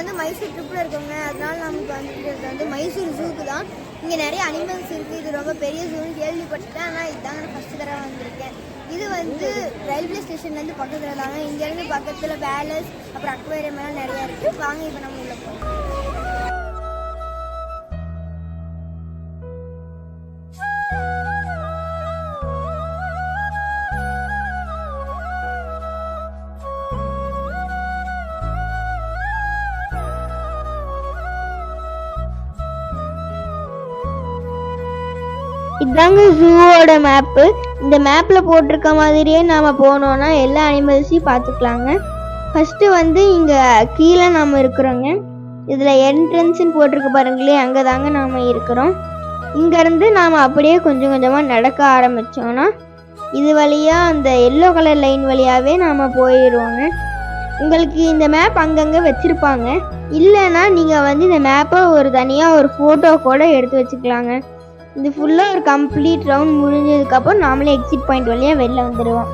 வந்து மைசூர் ட்ரிப்பில் இருக்கோங்க. அதனால நமக்கு வந்துட்டு வந்து மைசூர் ஜூக்கு தான். இங்கே நிறைய அனிமல்ஸ் இருக்குது இது ரொம்ப பெரிய ஜூன்னு கேள்விப்பட்டேன் ஆனால் இதுதாங்க நான் ஃபஸ்ட்டு தடவை வந்திருக்கேன். இது வந்து ரயில்வே ஸ்டேஷன்லேருந்து பக்கத்தில் தாங்க. இங்கேருந்து பக்கத்தில் பேலஸ் அப்புறம் அக்வேரியம் எல்லாம் நிறையா இருக்குது வாங்க இப்போ நம்ம உள்ள போகலாம் இதாங்க ஜூவோட மேப்பு இந்த மேப்பில் போட்டிருக்க மாதிரியே நாம் போனோன்னா எல்லா அனிமல்ஸையும் பார்த்துக்கலாங்க. ஃபஸ்ட்டு வந்து இங்கே கீழே நாம் இருக்கிறோங்க. இதில் என்ட்ரன்ஸ்ன்னு போட்டிருக்கு பாருங்களே அங்கே தாங்க நாம் இருக்கிறோம். இங்கேருந்து நாம் அப்படியே கொஞ்சம் கொஞ்சமாக நடக்க ஆரம்பித்தோன்னா இது வழியாக அந்த எல்லோ கலர் லைன் வழியாகவே நாம் போயிடுவோங்க உங்களுக்கு இந்த மேப் அங்கங்கே வச்சுருப்பாங்க. இல்லைன்னா நீங்கள் வந்து இந்த மேப்பை ஒரு தனியாக ஒரு ஃபோட்டோ கூட எடுத்து வச்சுக்கலாங்க. இது ஃபுல்லாக ஒரு கம்ப்ளீட் ரவுண்ட் முடிஞ்சதுக்கப்புறம் நாமளே எக்ஸிட் பாயிண்ட் வழியாக வெளில வந்துடுவோம்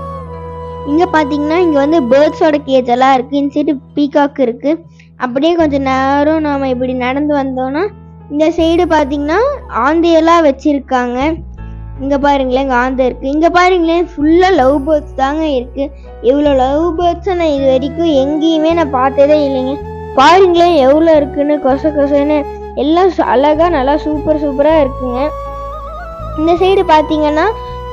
இங்கே பார்த்தீங்கன்னா இங்கே வந்து பேர்ட்ஸோட கேஜ் எல்லாம் இருக்குது இந்த சைடு பீகாக் இருக்குது அப்படியே கொஞ்சம் நேரம் நாம் இப்படி நடந்து வந்தோம்னா இந்த சைடு பார்த்தீங்கன்னா ஆந்தையெல்லாம் வச்சுருக்காங்க. இங்கே பாருங்களேன் இங்கே ஆந்தை இருக்குது இங்கே பாருங்களேன் ஃபுல்லாக லவ் பேர்ட்ஸ் தாங்க இருக்குது இவ்வளோ லவ் பேர்ட்ஸை நான் இது வரைக்கும் எங்கேயுமே நான் பார்த்ததே இல்லைங்க. பாருங்களேன் எவ்வளோ இருக்குன்னு கொச கொசன்னு எல்லாம் அழகாக அழகா நல்லா சூப்பர் சூப்பராக இருக்குங்க. இந்த சைடு பார்த்தீங்கன்னா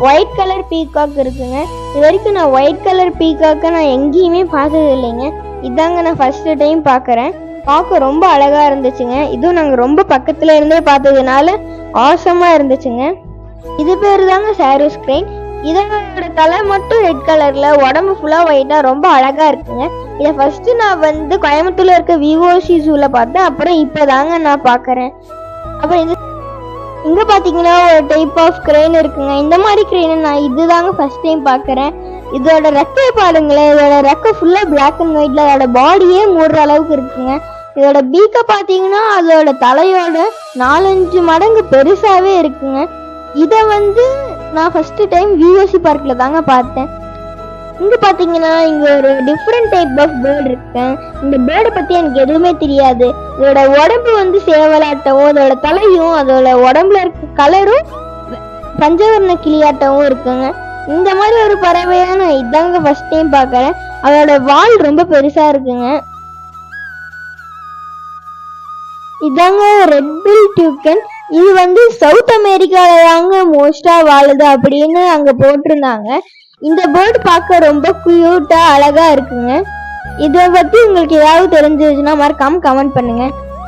ஒயிட் கலர் பீகாக் இருக்குங்க. இது வரைக்கும் நான் ஒயிட் கலர் பீகாக்கை நான் எங்கேயுமே பார்த்தது இல்லைங்க. இதாங்க நான் ஃபர்ஸ்ட் டைம் பார்க்குறேன் பார்க்க ரொம்ப அழகா இருந்துச்சுங்க. இதுவும் நாங்கள் ரொம்ப பக்கத்துல இருந்தே பார்த்ததுனால ஆசமாக இருந்துச்சுங்க. இது பேர் தாங்க சாரோஸ் கிரெயின் இதோட தலை மட்டும் ரெட் கலர்ல உடம்பு ஃபுல்லா ஒயிட்டா ரொம்ப அழகா இருக்குங்க. இதை ஃபர்ஸ்ட் நான் வந்து கோயம்புத்தூர்ல இருக்க விவோசி ஜூல பார்த்தேன். அப்புறம் இப்பதாங்க நான் பாக்குறேன் அப்புறம் இது இங்க பாத்தீங்கன்னா ஒரு டைப் ஆஃப் கிரெயின் இருக்குங்க. இந்த மாதிரி கிரெயினை நான் இதுதாங்க ஃபர்ஸ்ட் டைம் பாக்குறேன் இதோட ரெக்கை பாருங்களேன். இதோட ரெக்கை ஃபுல்லா பிளாக் அண்ட் ஒயிட்ல அதோட பாடியே மூடுற அளவுக்கு இருக்குங்க. இதோட பீக்கை பார்த்தீங்கன்னா அதோட தலையோட நாலஞ்சு மடங்கு பெருசாவே இருக்குங்க. இதை வந்து நான் ஃபர்ஸ்ட் டைம் விஓசி பார்க்கில் தாங்க பார்த்தேன். இங்கே பார்த்தீங்கன்னா இங்கே ஒரு டிஃப்ரெண்ட் டைப் ஆஃப் பேர்டு இருக்கேன் இந்த பேர்டை பற்றி எனக்கு எதுவுமே தெரியாது. இதோட உடம்பு வந்து சேவலாட்டவும் அதோட தலையும் அதோட உடம்புல இருக்க கலரும் பஞ்சவர்ண கிளியாட்டமும் இருக்குங்க. இந்த மாதிரி ஒரு பறவையாக நான் இதாங்க ஃபர்ஸ்ட் டைம் பார்க்குறேன். அதோட வால் ரொம்ப பெருசாக இருக்குங்க. இதாங்க ரெட் பில் டியூக்கன் இது வந்து சவுத் அமெரிக்கால தாங்க மோஸ்டா வாழுது அப்படின்னு அங்க போட்டிருந்தாங்க. இந்த பேர்டு பார்க்க ரொம்ப கியூட்டா அழகா இருக்குங்க. இதை பத்தி உங்களுக்கு ஏதாவது தெரிஞ்சிருச்சுன்னா மறக்காம கமெண்ட் பண்ணுங்க.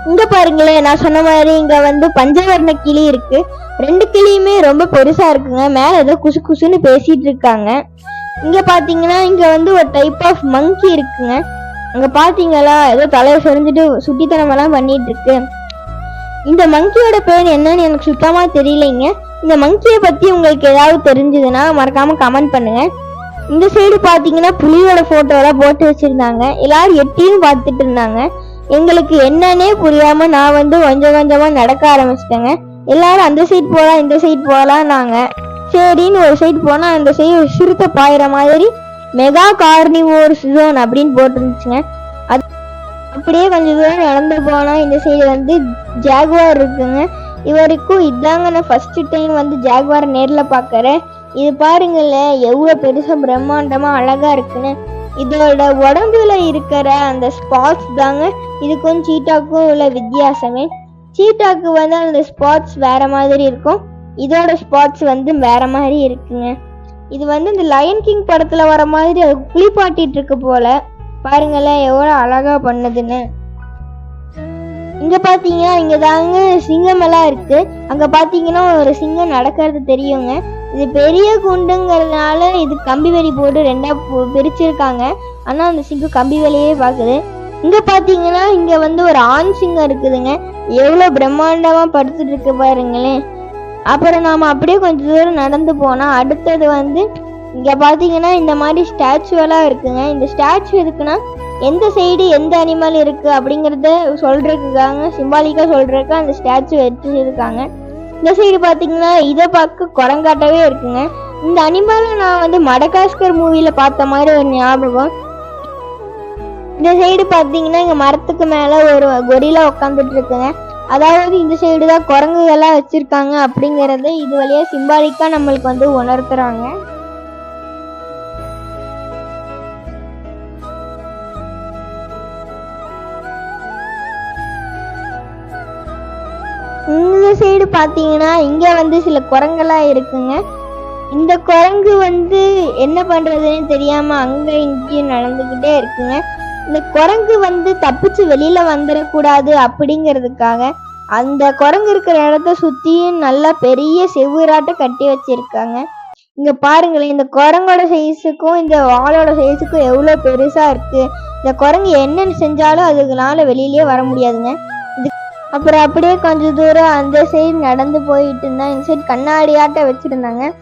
இங்க பாருங்களேன் நான் சொன்ன மாதிரி இங்க வந்து பஞ்சவர்ண கிளி இருக்கு. ரெண்டு கிளியுமே ரொம்ப பெருசா இருக்குங்க. மேல ஏதோ குசு குசுன்னு பேசிட்டு இருக்காங்க. இங்க பாத்தீங்கன்னா இங்க வந்து ஒரு டைப் ஆஃப் மங்கி இருக்குங்க. அங்க பாத்தீங்களா ஏதோ தலையை சொரிஞ்சுட்டு சுட்டித்தனமெல்லாம் பண்ணிட்டு இருக்கு. இந்த மங்கியோட பேர் என்னன்னு எனக்கு சுத்தமா தெரியலைங்க. இந்த மங்கியை பத்தி உங்களுக்கு ஏதாவது தெரிஞ்சதுன்னா மறக்காம கமெண்ட் பண்ணுங்க. இந்த சைடு பாத்தீங்கன்னா புலியோட போட்டோ போட்டு வச்சிருந்தாங்க. எல்லாரும் எட்டியும் பார்த்துட்டு இருந்தாங்க. எங்களுக்கு என்னன்னே புரியாம நான் வந்து கொஞ்சம் கொஞ்சமா நடக்க ஆரம்பிச்சிட்டேங்க. எல்லாரும் அந்த சைடு போகலாம் இந்த சைடு போகலாம் நாங்க சரின்னு ஒரு சைடு போனா அந்த சைடு சிறுத்தை பாயிற மாதிரி மெகா கார்னிவோர் ஜோன் அப்படின்னு போட்டுருந்துச்சுங்க. அப்படியே கொஞ்சம் தூரம் நடந்து போனா இந்த சைடு வந்து ஜாகுவார் இருக்குங்க. இவருக்கும் இதாங்க நான் ஃபர்ஸ்ட் டைம் வந்து ஜாகுவார் நேர்ல பார்க்கறேன் இது பாருங்களேன் எவ்வளோ பெருசா பிரம்மாண்டமா அழகா இருக்குன்னு. இதோட உடம்புல இருக்கிற அந்த ஸ்பாட்ஸ் தாங்க இதுக்கும் சீட்டாக்கும் உள்ள வித்தியாசமே. சீட்டாக்கு வந்து அந்த ஸ்பாட்ஸ் வேற மாதிரி இருக்கும். இதோட ஸ்பாட்ஸ் வந்து வேற மாதிரி இருக்குங்க. இது வந்து இந்த லயன் கிங் படத்துல வர மாதிரி அது குளிப்பாட்டிட்டு இருக்கு போல. பாருங்களேன் எவ்வளோ அழகாக பண்ணுதுன்னு. இங்கே பார்த்தீங்கன்னா இங்கே தாங்க சிங்கம் எல்லாம் அங்கே பார்த்தீங்கன்னா ஒரு சிங்கம் நடக்கிறது தெரியுங்க. இது பெரிய குண்டுங்கிறதுனால இது கம்பி வேலி போட்டு ரெண்டாக பிரிச்சிருக்காங்க. ஆனால் அந்த சிங்கம் கம்பி வேலையே பார்க்குது. இங்கே பார்த்தீங்கன்னா இங்கே வந்து ஒரு ஆண் சிங்கம் இருக்குதுங்க. எவ்வளோ பிரம்மாண்டமாக படுத்துட்டு இருக்கு பாருங்களேன். அப்புறம் நாம் அப்படியே கொஞ்சம் தூரம் நடந்து போனால் அடுத்தது வந்து இங்கே பார்த்தீங்கன்னா இந்த மாதிரி ஸ்டாச்சு இருக்குங்க. இந்த ஸ்டாச்சு எதுக்குன்னா எந்த சைடு எந்த அனிமல் இருக்குது அப்படிங்கிறத சொல்றதுக்காக சிம்பாலிக்கா சொல்கிறதுக்கு அந்த ஸ்டாச்சு வச்சுருக்காங்க. இந்த சைடு பார்த்தீங்கன்னா இதை பார்க்க குரங்காட்டவே இருக்குங்க. இந்த அனிமலை நான் வந்து மடகாஸ்கர் மூவியில் பார்த்த மாதிரி ஒரு ஞாபகம். இந்த சைடு பார்த்தீங்கன்னா இங்கே மரத்துக்கு மேலே ஒரு கொரிலா உட்காந்துட்டு இருக்குங்க. அதாவது இந்த சைடு தான் குரங்குகள்லாம் வச்சுருக்காங்க அப்படிங்கறத இது வழியாக சிம்பாலிக்காக நம்மளுக்கு வந்து உணர்த்துறாங்க. சைடு பார்த்தீங்கன்னா இங்கே வந்து சில குரங்கெல்லாம் இருக்குங்க. இந்த குரங்கு வந்து என்ன பண்ணுறதுன்னு தெரியாமல் அங்கே இங்கேயும் நடந்துக்கிட்டே இருக்குங்க. இந்த குரங்கு வந்து தப்பிச்சு வெளியில் வந்துடக்கூடாது அப்படிங்கிறதுக்காக அந்த குரங்கு இருக்கிற இடத்த சுற்றியும் நல்லா பெரிய செவ்வராட்ட கட்டி வச்சிருக்காங்க. இங்கே பாருங்களேன் இந்த குரங்கோட சைஸுக்கும் இந்த வாளோட சைஸுக்கும் எவ்வளோ பெருசாக இருக்குது இந்த குரங்கு என்னென்னு செஞ்சாலும் அதுக்குனால வெளியிலேயே வர முடியாதுங்க. அப்புறம் அப்படியே கொஞ்சம் தூரம் அந்த சைடு நடந்து போயிட்டு இருந்தா இந்த சைடு கண்ணாடியாட்ட வச்சுருந்தாங்க.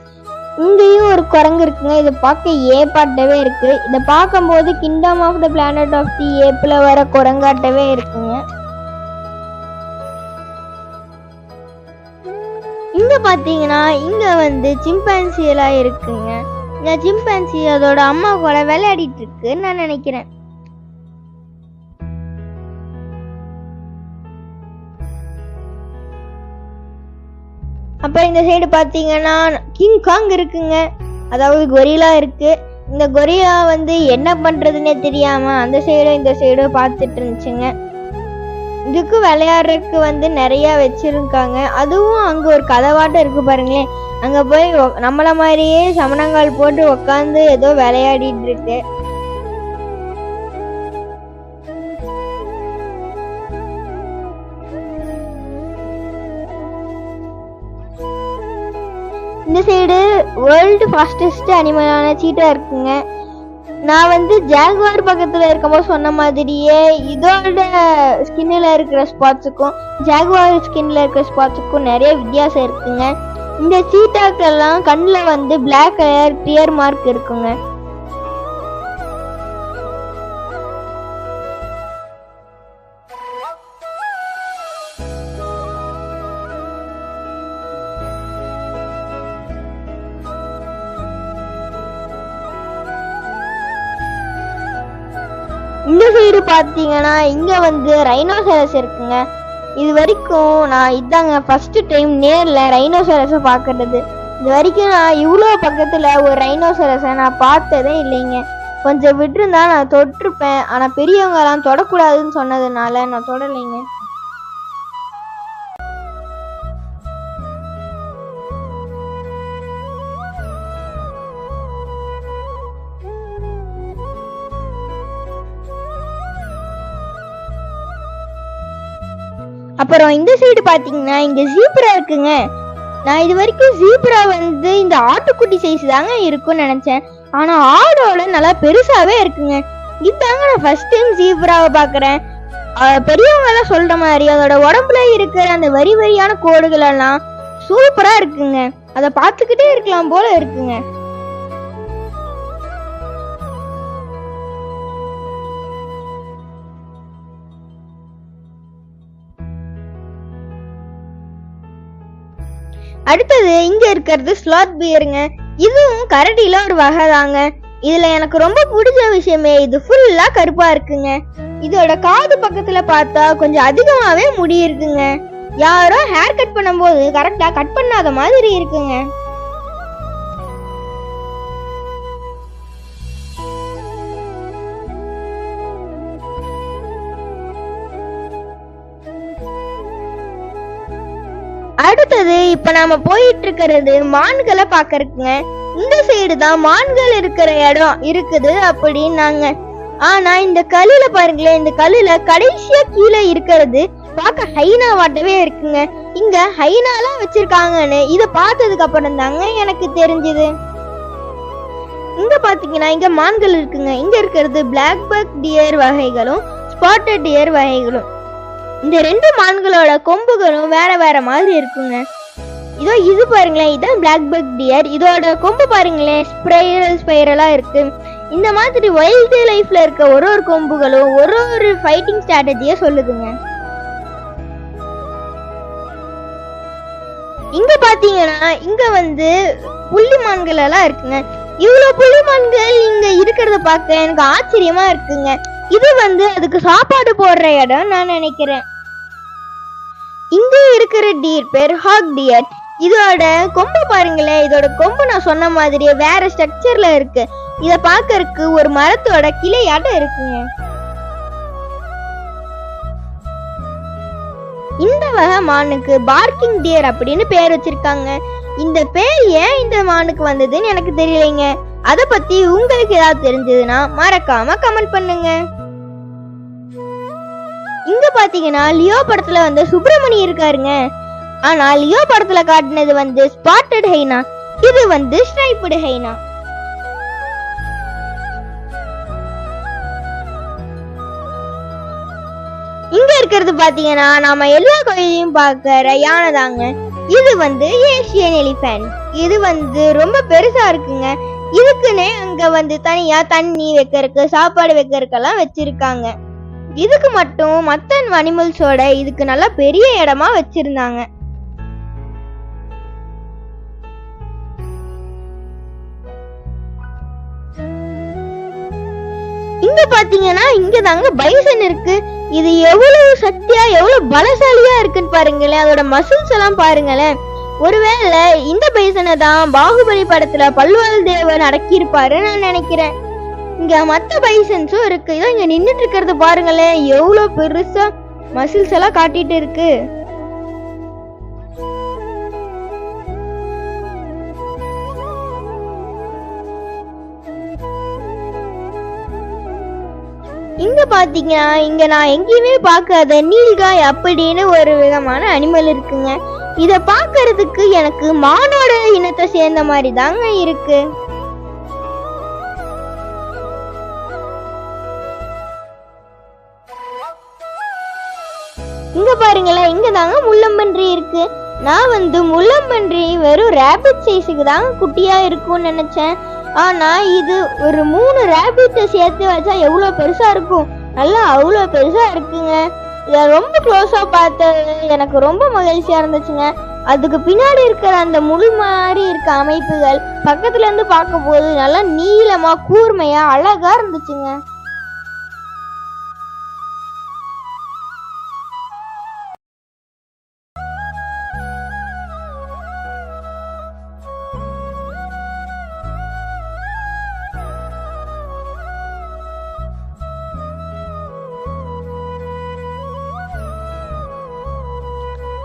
இங்கேயும் ஒரு குரங்கு இருக்குங்க. இதை பார்க்க ஏப்பாட்டவே இருக்கு. இதை பார்க்கும்போது kingdom of the planet of the ஏப்பில் வர குரங்காட்டவே இருக்குங்க. இங்க பாத்தீங்கன்னா இங்க வந்து சிம்பன்சி எல்லாம் இருக்குங்க. இந்த சிம்பன்சி அதோட அம்மா கூட விளையாடிட்டு இருக்குன்னு நான் நினைக்கிறேன். இந்த சைடு பார்த்தீங்கன்னா கிங் காங் இருக்குங்க. அதாவது கொரிலா இருக்கு. இந்த கொரிலா வந்து என்ன பண்றதுன்னே தெரியாம அந்த சைடும் இந்த சைடும் பார்த்துட்டு இருந்துச்சுங்க. இதுக்கு விளையாடுறதுக்கு வந்து நிறைய வச்சிருக்காங்க. அதுவும் அங்க ஒரு கதவாட்டம் இருக்கு பாருங்களேன். அங்க போய் நம்மள மாதிரியே சமணங்கால் போட்டு உக்காந்து ஏதோ விளையாடிட்டு இருக்கு. இந்த சைடு வேர்ல்டு ஃபாஸ்டஸ்ட் அனிமலான சீட்டா இருக்குங்க. நான் வந்து ஜாகுவார் பக்கத்துல இருக்கும்போது சொன்ன மாதிரியே இதோட ஸ்கின்னில் இருக்கிற ஸ்பாட்ஸுக்கும் ஜாகுவார் ஸ்கின்ல இருக்கிற ஸ்பாட்ஸுக்கும் நிறைய வித்தியாசம் இருக்குங்க. இந்த சீட்டாக்கெல்லாம் கண்ணில் வந்து பிளாக் கலர் டியர் மார்க் இருக்குங்க. இந்த சைடு பார்த்தீங்கன்னா இங்கே வந்து ரைனோசரஸ் இருக்குங்க. இது வரைக்கும் நான் இதாங்க ஃபஸ்ட்டு டைம் நேரில் ரைனோசரஸை பார்க்கறது. இது வரைக்கும் நான் இவ்வளோ பக்கத்தில் ஒரு ரைனோசரஸை நான் பார்த்ததே இல்லைங்க. கொஞ்சம் விட்டுருந்தா நான் தொட்டிருப்பேன். ஆனால் பெரியவங்கெல்லாம் தொடக்கூடாதுன்னு சொன்னதுனால நான் தொடலைங்க. அப்புறம் இந்த சைடு பார்த்தீங்கன்னா இங்கே ஜீப்ரா இருக்குங்க. நான் இது வரைக்கும் ஜீப்ரா வந்து இந்த ஆட்டுக்குட்டி சைஸ் தாங்க இருக்கும்னு நினச்சேன். ஆனால் ஆடோட நல்லா பெருசாகவே இருக்குங்க. இதாங்க நான் ஃபர்ஸ்ட் டைம் ஜீப்ராவை பார்க்குறேன் பெரியவங்க எல்லாம் சொல்கிற மாதிரி அதோட உடம்புல இருக்கிற அந்த வரி வரியான கோடுகள் எல்லாம் இருக்குங்க. அதை பார்த்துக்கிட்டே இருக்கலாம் போல இருக்குங்க. அடுத்தது இங்க இருக்கிறது ஸ்லாத் பியருங்க இதுவும் கரடியில ஒரு வகை தாங்க. இதுல எனக்கு ரொம்ப பிடிச்ச விஷயமே இது ஃபுல்லா கருப்பா இருக்குங்க. இதோட காது பக்கத்துல பார்த்தா கொஞ்சம் அதிகமாவே முடி இருக்குங்க. யாரோ ஹேர் கட் பண்ணும்போது கரெக்டா கட் பண்ணாத மாதிரி இருக்குங்க. அடுத்தது இப்ப நாம போயிட்டு இருக்கிறது மான்களை பாக்கறதுங்க இந்த சைடு தான் மான்கள் இருக்கிற இடம் இருக்குது அப்படின்னாங்க. ஆனா இந்த கல்லுல பாருங்களேன் இந்த கல்லுல கடைசியா கீழே இருக்கிறது பார்க்க ஹைனா வாட்டவே இருக்குங்க. இங்க ஹைனாலாம் வச்சிருக்காங்கன்னு இத பார்த்ததுக்கு அப்புறம் தாங்க எனக்கு தெரிஞ்சது. இங்க பாத்தீங்கன்னா இங்க மான்கள் இருக்குங்க. இங்க இருக்கிறது பிளாக் பக் டியர் வகைகளும் ஸ்பாட்டட் டியர் வகைகளும். இந்த ரெண்டு மான்களோட கொம்புகளும் வேற வேற மாதிரி இருக்குங்க. இதோ இது பாருங்களேன் இதான் பிளாக் பக் டியர் இதோட கொம்பு பாருங்களேன் ஸ்பைரல் ஸ்பைரலா இருக்கு. இந்த மாதிரி வைல்டு லைஃப்ல இருக்க ஒரு ஒரு கொம்புகளும் ஒரு ஒரு ஃபைட்டிங் ஸ்ட்ராட்டஜியை சொல்லுதுங்க. இங்க பாத்தீங்கன்னா இங்க வந்து புள்ளிமான்கள் எல்லாம் இருக்குங்க. இவ்வளவு புள்ளிமான்கள் இங்க இருக்கிறத பார்க்க எனக்கு ஆச்சரியமா இருக்குங்க. இது வந்து அதுக்கு சாப்பாடு போடுற இடம் நான் நினைக்கிறேன். இங்கே இருக்கிற டீர் பேர் ஹாக் டியர். இதோட கொம்பு பாருங்களேன் இதோட கொம்பு நான் சொன்ன மாதிரியே வேற ஸ்ட்ரக்சர்ல இருக்கு. இத பாக்கறதுக்கு ஒரு மரத்தோட கிளையாட்டம் இருக்குங்க. இந்த வகை மானுக்கு பார்க்கிங் டியர் அப்படின்னு பேர் வச்சிருக்காங்க. இந்த பேர் ஏன் இந்த மானுக்கு வந்ததுன்னு எனக்கு தெரியலைங்க. அதை பத்தி உங்களுக்கு ஏதாவது தெரிஞ்சதுன்னா மறக்காம கமெண்ட் பண்ணுங்க. இங்க பாத்தீங்கன்னா லியோ படத்துல வந்து சுப்பிரமணி இருக்காருங்க. ஆனா லியோ படத்துல காட்டினது வந்து ஸ்பாட்டட் ஹைனா. இது வந்து ஸ்ட்ரைப்டு ஹைனா. இங்க இருக்கிறது பாத்தீங்கன்னா நாம எல்லா கோயிலையும் பார்க்கற யானை தாங்க. இது வந்து ஏசியன் எலிஃபென்ட். இது வந்து ரொம்ப பெருசா இருக்குங்க. இதுக்குன்னே அங்க வந்து தனியா தண்ணி வைக்கிறதுக்கு சாப்பாடு வைக்கிறதுக்கெல்லாம் வச்சிருக்காங்க. இதுக்கு மட்டும் மத்தன் அனிமல்ஸோட இதுக்கு நல்லா பெரிய இடமா வச்சிருந்தாங்க. இங்க பாத்தீங்கன்னா இங்க தாங்க பைசன் இருக்கு. இது எவ்வளவு சக்தியா எவ்வளவு பலசாலியா இருக்குன்னு பாருங்களேன். அதோட மசில்ஸ் எல்லாம் பாருங்களேன். ஒருவேளை இந்த பைசனை தான் பாகுபலி படத்துல பல்வாள் தேவன் அடக்கியிருப்பாருன்னு நான் நினைக்கிறேன். இங்க மத்த பைசன்ஸும் இருக்கு. இதோ இங்க நின்னுட்டு இருக்கிறது பாருங்களேன். எவ்வளவு பெருசா மசில்ஸ் எல்லாம் காட்டிட்டு இருக்கு. இங்க பாத்தீங்கன்னா இங்க நான் எங்கேயுமே பார்க்காத நீல்காய் அப்படின்னு ஒரு விதமான அனிமல் இருக்குங்க. இத பாக்குறதுக்கு எனக்கு மானோட இனத்தை சேர்ந்த மாதிரி தாங்க இருக்கு. இங்க பாருங்களேன் இங்க தாங்க முள்ளம்பன்றி இருக்கு. நான் வந்து முள்ளம்பன்றி வெறும் ரேபிட் சைஸுக்கு தாங்க குட்டியா இருக்கும்னு நினைச்சேன். ஆனா இது ஒரு மூணு ரேபிட்டை சேர்த்து வச்சா எவ்வளோ பெருசா இருக்கும்? நல்லா அவ்வளோ பெருசா இருக்குங்க. இதை ரொம்ப க்ளோஸா பார்த்தது எனக்கு ரொம்ப மகிழ்ச்சியா இருந்துச்சுங்க. அதுக்கு பின்னாடி இருக்கிற அந்த முள் மாதிரி இருக்க அமைப்புகள் பக்கத்துல இருந்து பார்க்கும்போது நல்லா நீளமா கூர்மையா அழகா இருந்துச்சுங்க.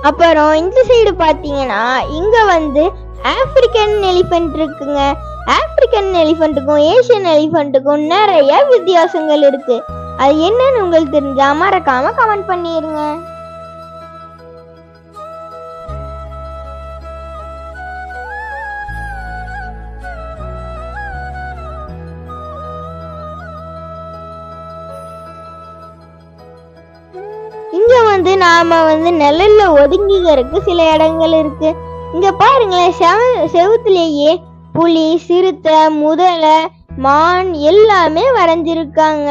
அப்புறம் இந்த சைடு பார்த்தீங்கன்னா இங்க வந்து ஆப்பிரிக்கன் எலிஃபெண்ட் இருக்குங்க. ஆப்பிரிக்கன் எலிஃபெண்ட்டுக்கும் ஏசியன் எலிஃபெண்ட்டுக்கும் நிறைய வித்தியாசங்கள் இருக்கு. அது என்னன்னு உங்களுக்கு தெரிஞ்சா மறக்காம கமெண்ட் பண்ணிருங்க. நாம வந்து நிழல்ல ஒதுங்கிக்கிறதுக்கு சில இடங்கள் இருக்கு. இங்க பாருங்களேன் செவ செவுத்துலேயே புலி சிறுத்தை முதலை மான் எல்லாமே வரைஞ்சிருக்காங்க.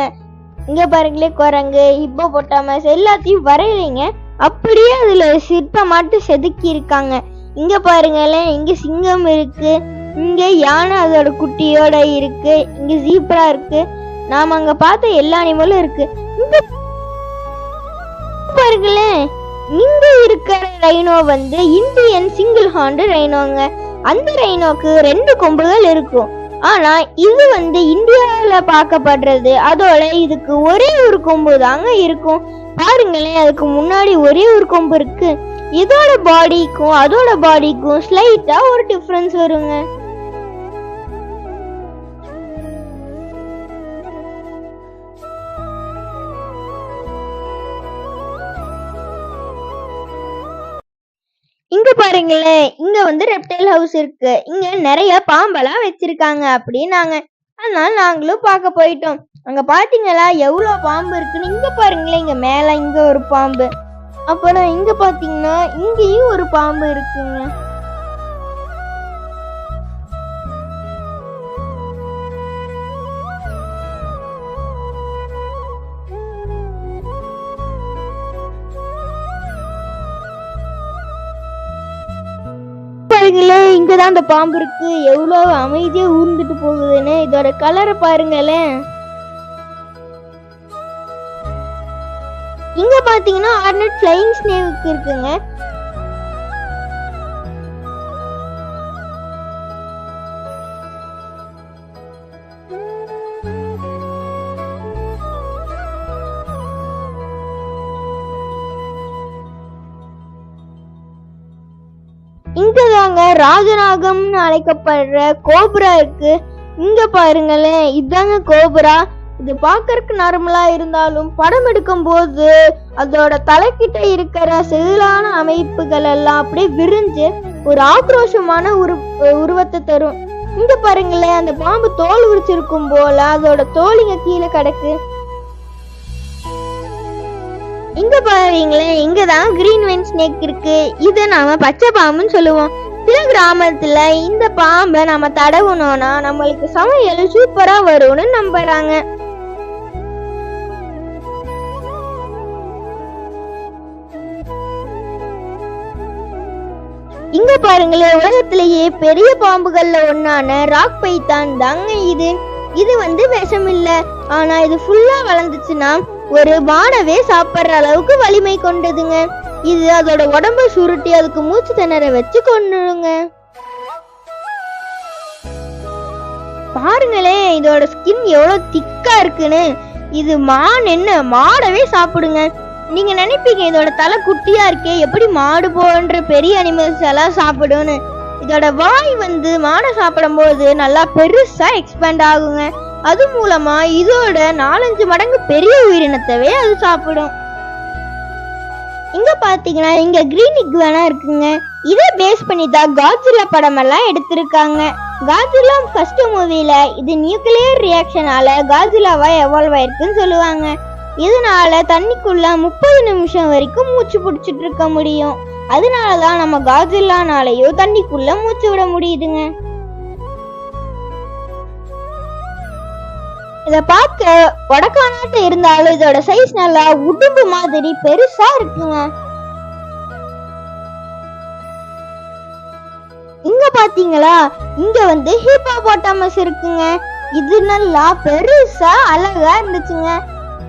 இங்க பாருங்களேன் குரங்கு இப்போ பொட்டாமஸ் எல்லாத்தையும் வரையிறீங்க அப்படியே அதுல சிற்பமாட்டு செதுக்கி இருக்காங்க இங்க பாருங்களேன் இங்க சிங்கம் இருக்கு. இங்க யானை அதோட குட்டியோட இருக்கு. இங்க ஜீப்ரா இருக்கு. நாம அங்க பார்த்த எல்லா அனிமலும் இருக்கு. இங்க பாருங்களேன். இங்க இருக்கிற ரைனோ வந்து இந்தியன் சிங்கிள் ஹாண்டு ரைனோங்க அந்த ரைனோக்கு ரெண்டு கொம்புகள் இருக்கும். ஆனா இது வந்து இந்தியாவில பார்க்கப்படுறது அதோட இதுக்கு ஒரே ஒரு கொம்பு தாங்க இருக்கும். பாருங்களேன் அதுக்கு முன்னாடி ஒரே ஒரு கொம்பு இருக்கு. இதோட பாடிக்கும் அதோட பாடிக்கும் ஸ்லைட்டா ஒரு டிஃப்ரென்ஸ் வருங்க. இங்க பாருங்களேன் இங்க வந்து ரெப்டைல் ஹவுஸ் இருக்கு. இங்க நிறைய பாம்பெல்லாம் வச்சிருக்காங்க அப்படின்னாங்க. அதனால நாங்களும் பார்க்க போயிட்டோம். அங்க பாத்தீங்களா எவ்வளோ பாம்பு இருக்குன்னு இங்க பாருங்களேன் இங்க மேல இங்க ஒரு பாம்பு. அப்புறம் இங்க பாத்தீங்கன்னா இங்கேயும் ஒரு பாம்பு இருக்குங்க. பாருங்களே இங்கதான் அந்த பாம்பு இருக்கு. எவ்வளவு அமைதியா ஊர்ந்துட்டு போகுதுன்னு. இதோட கலரை பாருங்களேன். இங்க பாத்தீங்கன்னா ஆர்னட் ஃபிளைங் ஸ்னேக் இருக்குங்க. ராஜநாகம்னு அழைக்கப்படுற கோபுரா இருக்கு. இங்க பாருங்களேன். இதாங்க கோபுரா. இது பார்க்கறதுக்கு நார்மலா இருந்தாலும் படம் எடுக்கும் போது அதோட தலைக்கிட்ட இருக்கிற செதிலான அமைப்புகள் எல்லாம் அப்படியே விரிஞ்சு ஒரு ஆக்ரோஷமான உரு உருவத்தை தரும். இங்க பாருங்களேன். அந்த பாம்பு தோல் உரிச்சிருக்கும் போல அதோட தோலிங்க கீழே கிடக்கு. இங்க பாருங்களேன். இங்கதான் கிரீன் வென் ஸ்னேக் இருக்கு. இதை நாம பச்சை பாம்புன்னு சொல்லுவோம். சில கிராமத்துல இந்த பாம்பை நம்ம தடவுனோம்னா நம்மளுக்கு சமையல் சூப்பரா வரும்னு நம்புறாங்க. இங்க பாருங்களேன் உலகத்திலேயே பெரிய பாம்புகள்ல ஒன்னான ராக் பைத்தான் தாங்க இது. இது வந்து விஷம் இல்ல ஆனா இது ஃபுல்லா வளர்ந்துச்சுன்னா ஒரு வானவே சாப்பிடுற அளவுக்கு வலிமை கொண்டதுங்க. இது அதோட உடம்ப சுருட்டி அதுக்கு மூச்சு திணற வச்சு கொண்டுருங்க பாருங்களேன் இதோட ஸ்கின் எவ்வளவு திக்கா இருக்குன்னு. இது மான் என்ன மாடவே சாப்பிடுங்க. நீங்க நினைப்பீங்க இதோட தலை குட்டியா இருக்கே எப்படி மாடு போன்ற பெரிய அனிமல்ஸ் எல்லாம் சாப்பிடும்னு. இதோட வாய் வந்து மாடை சாப்பிடும்போது நல்லா பெருசா எக்ஸ்பேண்ட் ஆகுங்க. அது மூலமா இதோட நாலஞ்சு மடங்கு பெரிய உயிரினத்தவே அது சாப்பிடும். இங்க பாத்தீங்கன்னா இங்க கிரீன் இக்வானா இருக்குங்க. இதை பேஸ் பண்ணி தான் காட்ஜில்லா படம் எல்லாம் எடுத்திருக்காங்க. காஜிலா ஃபர்ஸ்ட் மூவில இது நியூக்ளியர் ரியாக்ஷனால காஜிலாவா எவால்வ் ஆயிருக்குன்னு சொல்லுவாங்க. இதனால தண்ணிக்குள்ள முப்பது நிமிஷம் வரைக்கும் மூச்சு பிடிச்சிட்டு இருக்க முடியும். அதனாலதான் நம்ம காட்ஜில்லானாலேயோ தண்ணிக்குள்ள மூச்சு விட முடியுதுங்க. இத பார்க்க வடக்கானாட்டு இருந்தாலும் இதோட சைஸ் நல்லா உடும்பு மாதிரி பெருசா இருக்குங்க. இங்க பாத்தீங்களா? இங்க வந்து ஹிப்போபோட்டாமஸ் இருக்குங்க. இது நல்லா பெருசா அழகா இருந்துச்சுங்க.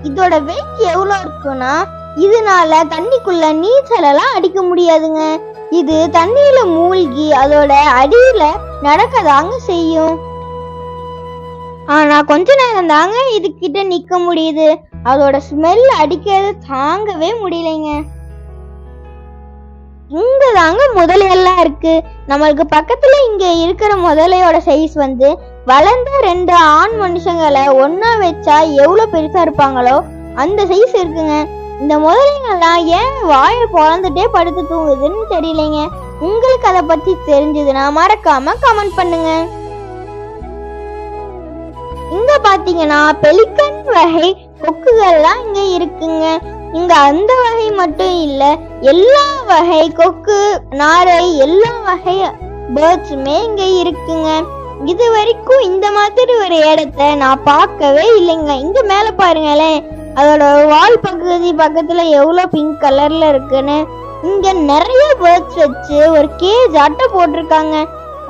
இதோட வெயிட் எவ்வளவு இருக்குன்னா இதனால தண்ணிக்குள்ள நீச்சல் எல்லாம் அடிக்க முடியாதுங்க. இது தண்ணியில மூழ்கி அதோட அடியில நடக்கதாங்க செய்யும். ஆனா கொஞ்ச நேரம் தாங்க இதுகிட்ட நிக்க முடியுது. அதோட ஸ்மெல் அடிக்கிறது தாங்கவே முடியலைங்க. இங்க தாங்க முதலையெல்லாம் இருக்கு. நம்மளுக்கு பக்கத்துல இங்க இருக்கிற முதலையோட சைஸ் வந்து வளர்ந்த ரெண்டு ஆண் மனுஷங்களை ஒன்னா வச்சா எவ்வளவு பெருசா இருப்பாங்களோ அந்த சைஸ் இருக்குங்க. இந்த முதலைங்கள்லாம் ஏன் வாயை பிறந்துட்டே படுத்து தூங்குதுன்னு தெரியலைங்க. உங்களுக்கு அதை பத்தி தெரிஞ்சதுன்னா மறக்காம கமெண்ட் பண்ணுங்க. பாத்தீங்கன்னா பெலிக்கன் வகை கொக்குகள்லாம் இங்க இருக்குங்க. இங்க அந்த வகை மட்டும் இல்ல எல்லா வகை கொக்கு நாரை எல்லா வகை பேர்ட்ஸுமே இங்க இருக்குங்க. இது வரைக்கும் இந்த மாதிரி ஒரு இடத்த நான் பார்க்கவே இல்லைங்க. இங்க மேல பாருங்களேன் அதோட வால் பகுதி பக்கத்துல எவ்வளவு பிங்க் கலர்ல இருக்குன்னு. இங்க நிறைய பேர்ட்ஸ் வச்சு ஒரு கேஜ் அட்டை போட்டிருக்காங்க.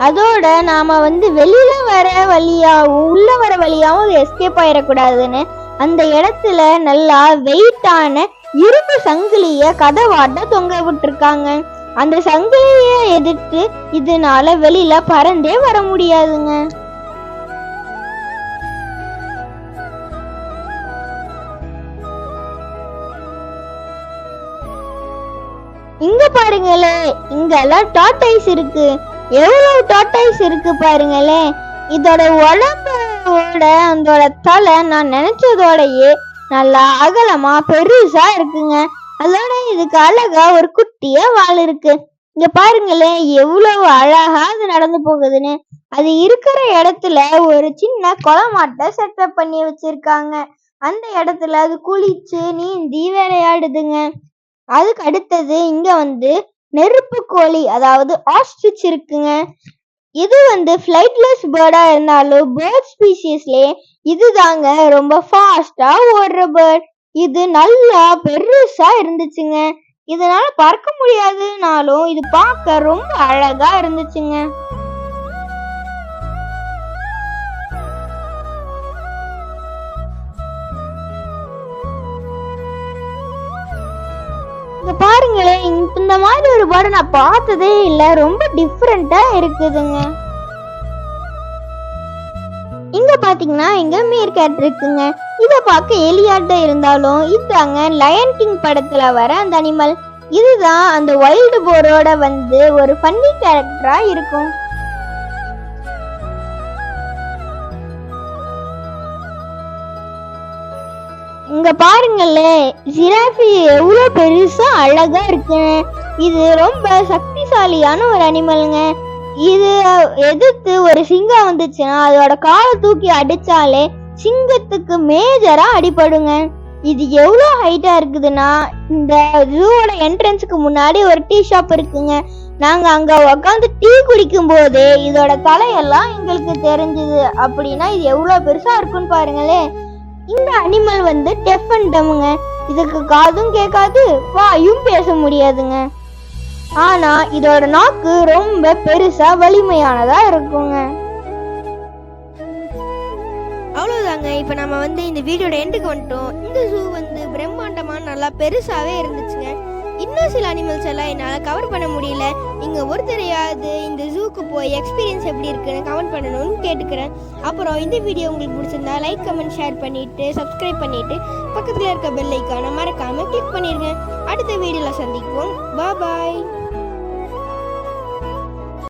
அதோட நாம வந்து வெளியில வர வழியாகவும் உள்ள வர வழியாவும் எஸ்கேப் ஆயிடக்கூடாதுன்னு அந்த இடத்துல நல்லா வெயிட்டான இரும்பு சங்கிலிய கதவாட்ட தொங்க விட்டுருக்காங்க. அந்த சங்கிலியை எதிர்த்து இதனால வெளியில பறந்தே வர முடியாதுங்க. இங்க பாருங்களே இங்கெல்லாம் டாட்டைஸ் இருக்கு. எவ்வளவு டோட்டைஸ் இருக்கு பாருங்களேன். இதோட உடம்போட அதோட தலை நான் நினைச்சதோடயே நல்லா அகலமா பெருசா இருக்குங்க. அதோட இதுக்கு அழகா ஒரு குட்டிய வால் இருக்கு. இங்க பாருங்களேன் எவ்வளவு அழகா அது நடந்து போகுதுன்னு. அது இருக்கிற இடத்துல ஒரு சின்ன குளமாட்டை செட்டப் பண்ணி வச்சிருக்காங்க. அந்த இடத்துல அது குளிச்சு நீந்தி விளையாடுதுங்க. அதுக்கு அடுத்தது இங்க வந்து நெருப்பு கோழி அதாவது ஆஸ்ட்ரிச் இருக்குங்க. இது வந்து ஃப்ளைட்லெஸ் பேர்டா இருந்தாலும் பேர்ட் ஸ்பீசிஸ்லயே இதுதாங்க ரொம்ப ஃபாஸ்டா ஓடுற பேர்ட் இது நல்லா பெருசா இருந்துச்சுங்க. இதனால பறக்க முடியாதுனாலும் இது பார்க்க ரொம்ப அழகா இருந்துச்சுங்க. இந்த- மாதிரி ஒரு படம் நான் பார்த்ததே இல்லை. ரொம்ப டிஃப்ரெண்டா இருக்குதுங்க. இங்க பாத்தீங்கன்னா இங்க மீர் கேட் இருக்குங்க. இத பார்க்க எலியாட்ட இருந்தாலும் இதாங்க லயன் கிங் படத்துல வர அந்த அனிமல் இதுதான் அந்த வைல்டு போரோட வந்து ஒரு ஃபன்னி கேரக்டரா இருக்கும். இங்க பாருங்களே ஜிராஃபி எவ்வளோ பெருசா அழகா இருக்கு. இது ரொம்ப சக்திசாலியான ஒரு அனிமலுங்க. இது எதிர்த்து ஒரு சிங்கம் வந்துச்சுன்னா அதோட காலை தூக்கி அடிச்சாலே சிங்கத்துக்கு மேஜரா அடிபடுங்க. இது எவ்வளோ ஹைட்டா இருக்குதுன்னா இந்த ஜூவோட என்ட்ரன்ஸுக்கு முன்னாடி ஒரு டீ ஷாப் இருக்குங்க. நாங்க அங்க உட்காந்து டீ குடிக்கும் போதே இதோட தலையெல்லாம் எங்களுக்கு தெரிஞ்சது. அப்படின்னா இது எவ்வளோ பெருசா இருக்குன்னு பாருங்களேன் இந்த அனிமல் வந்து டெஃப் டம்முங்க இதுக்கு காதும் கேட்காது வாயும் பேச முடியாதுங்க. ஆனா இதோட நாக்கு ரொம்ப பெருசா வலிமையானதா இருக்குங்க. அவ்வளோதாங்க இப்போ நம்ம வந்து இந்த வீடியோட எண்டுக்கு வந்துட்டோம். இந்த ஜூ வந்து பிரம்மாண்டமாக நல்லா பெருசாகவே இருந்துச்சுங்க. இன்னும் சில அனிமல்ஸ் எல்லாம் என்னால் கவர் பண்ண முடியல. நீங்கள் ஒருத்தரையாவது இந்த ஜூக்கு போய் எக்ஸ்பீரியன்ஸ் எப்படி இருக்குன்னு கமெண்ட் பண்ணணும்னு கேட்டுக்கிறேன். அப்புறம் இந்த வீடியோ உங்களுக்கு பிடிச்சிருந்தா லைக் கமெண்ட் ஷேர் பண்ணிவிட்டு சப்ஸ்கிரைப் பண்ணிவிட்டு பக்கத்தில் இருக்க பெல் ஐக்கானை மறக்காமல் கிளிக் பண்ணிடுங்க அடுத்த வீடியோவில் சந்திப்போம். பாய்